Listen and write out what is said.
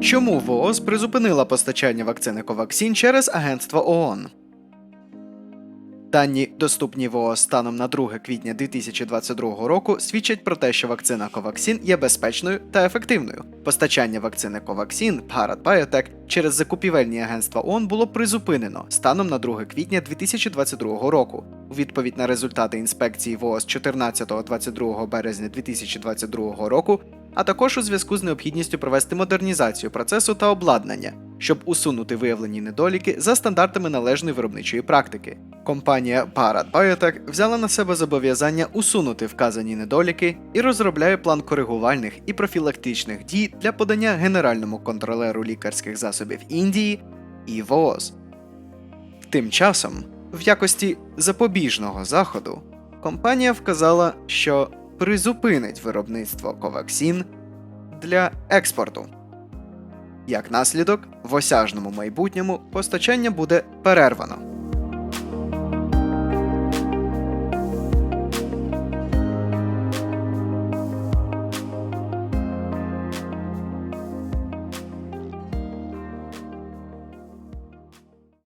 Чому ВООЗ призупинила постачання вакцини Covaxin через агентство ООН? Дані, доступні ВООЗ станом на 2 квітня 2022 року, свідчать про те, що вакцина Covaxin є безпечною та ефективною. Постачання вакцини Covaxin Bharat Biotech через закупівельні агентства ООН було призупинено станом на 2 квітня 2022 року. У відповідь на результати інспекції ВООЗ 14-22 березня 2022 року, а також у зв'язку з необхідністю провести модернізацію процесу та обладнання, щоб усунути виявлені недоліки за стандартами належної виробничої практики. Компанія Bharat Biotech взяла на себе зобов'язання усунути вказані недоліки і розробляє план коригувальних і профілактичних дій для подання Генеральному контролеру лікарських засобів Індії і ВООЗ. Тим часом, в якості запобіжного заходу, компанія вказала, що призупинить виробництво коваксін для експорту. Як наслідок, в осяжному майбутньому постачання буде перервано.